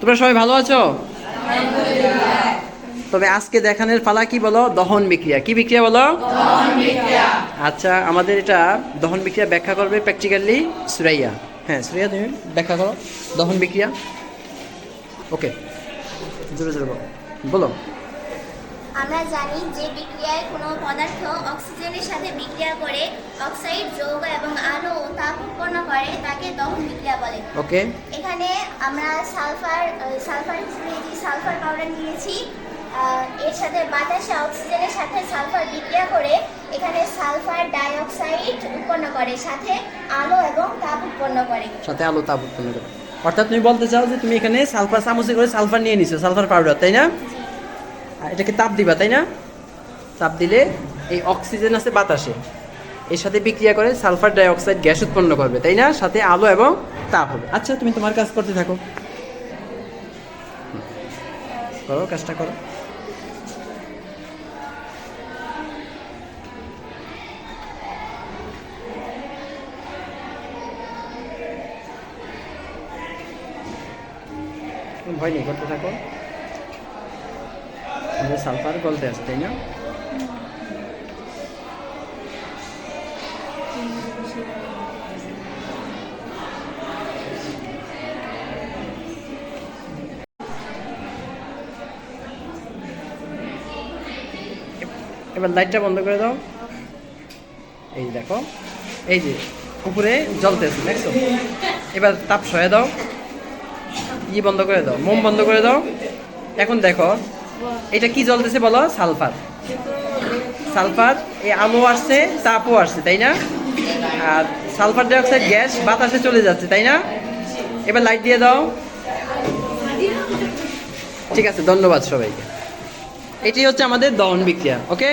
তোমরা সবাই ভালো আছো? তবে আজকে দেখানোর পালা কি বলো? দহন বিক্রিয়া। কি বিক্রিয়া বলো? আচ্ছা আমাদের এটা দহন বিক্রিয়া ব্যাখ্যা করবে প্র্যাকটিক্যালি সুরাইয়া। হ্যাঁ সুরাইয়া, তুমি ব্যাখ্যা করো। দহন বিক্রিয়া। ওকে জোরে জোরে বলো। আমরা জানি যে বিক্রিয়ায় কোনো পদার্থ অক্সিজেনের সাথে বিক্রিয়া করে অক্সাইড যৌগ এবং আলো ও তাপ উৎপন্ন করে তাকে দহন বিক্রিয়া বলে। ওকে। এখানে আমরা সালফার সালফার এই সালফার পাউডার নিয়েছি। এর সাথে বাতাসে অক্সিজেনের সাথে সালফার বিক্রিয়া করে এখানে সালফার ডাইঅক্সাইড উৎপন্ন করে সাথে আলো এবং তাপ উৎপন্ন করে। সাথে আলো তাপ উৎপন্ন করে। অর্থাৎ তুমি বলতে চাও যে তুমি এখানে সালফার চামচে করে সালফার নিয়ে নিছো সালফার পাউডার তাই না? এটাকে তাপ দিবা তাই না? তাপ দিলে এই অক্সিজেন আছে বাতাসে। এর সাথে বিক্রিয়া করে সালফার ডাইঅক্সাইড গ্যাস উৎপন্ন করবে, তাই না? সাথে আলো এবং তাপ হবে। আচ্ছা তুমি তোমার কাজ করতে থাকো। করো, কাজটা করো। ভয় নেই, করতে থাকো। সালফার গলতে আছে, তাই না? এবার লাইটটা বন্ধ করে দাও। এই দেখো, এই যে উপরে জ্বলতেছে দেখছ? এবার তাপ সয়ে দাও। ই বন্ধ করে দাও, মোম বন্ধ করে দাও। এখন দেখো, এটা কি জ্বলতেছে বলো? সালফার। সালফার, এই আলো আসছে, তাপও আসছে, তাই না? আর সালফার ডাইঅক্সাইড গ্যাস বাতাসে চলে যাচ্ছে, তাই না? এবার লাইট দিয়ে দাও। ঠিক আছে, ধন্যবাদ সবাইকে। এটি হচ্ছে আমাদের দহন বিক্রিয়া ওকে